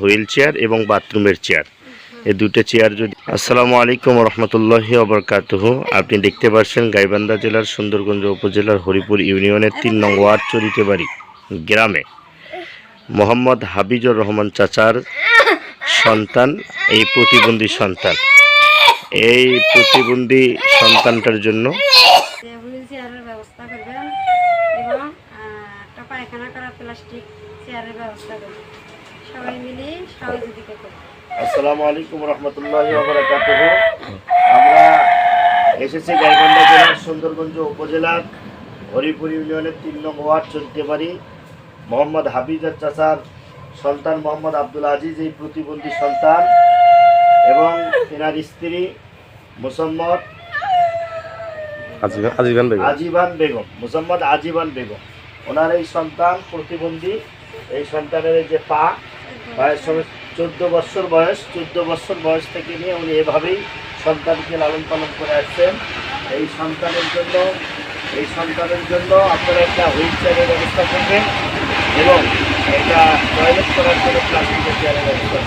Wheel chair এবং বাথরুমের chair. এই দুটো চেয়ার যদি আসসালামু আলাইকুম রহমতুল্লাহ অবরকাতহ আপনি দেখতে পাচ্ছেন গাইবান্ধা জেলার সুন্দরগঞ্জ উপজেলার হরিপুর ইউনিয়নের তিন নং ওয়ার্ড চরিতে বাড়ি, গ্রামে। মোহাম্মদ হাবিজুর রহমান চাচার সন্তান, এই প্রতিবন্ধী সন্তান। এই প্রতিবন্ধী সন্তানটার জন্য ব্যবস্থা করবেন এবং করা প্লাস্টিক চেয়ারের ব্যবস্থা করবেন। সবাই মিলে সহযোগিতা করবেন আসসালামু আলাইকুম রহমতুল্লাহ বারাকাতুহ। আমরা এসেছি গাইবান্ধা জেলার সুন্দরগঞ্জ উপজেলার হরিপুর ইউনিয়নের তিন নং ওয়ার্ড চলতে পারি মোহাম্মদ হাফিজার চাচার সন্তান মোহাম্মদ আব্দুল আজিজ এই প্রতিবন্ধী সন্তান এবং তেনার স্ত্রী মুসম্মদ আজীবন আজীবন বেগম। আজিবান বেগম মুসম্মদ আজিবান বেগম। ওনার এই সন্তান প্রতিবন্ধী এই সন্তানের যে পা পায়ের সঙ্গে চোদ্দ বছর বয়স, চোদ্দ বছর বয়স থেকে নিয়ে উনি এভাবেই সন্তানকে লালন পালন করে আসছেন। এই সন্তানের জন্য, এই সন্তানের জন্য আপনারা একটা হুইল চেয়ারের ব্যবস্থা করবেন এবং এটা টয়লেট করার জন্য প্লাস্টিকের চেয়ারের ব্যবস্থা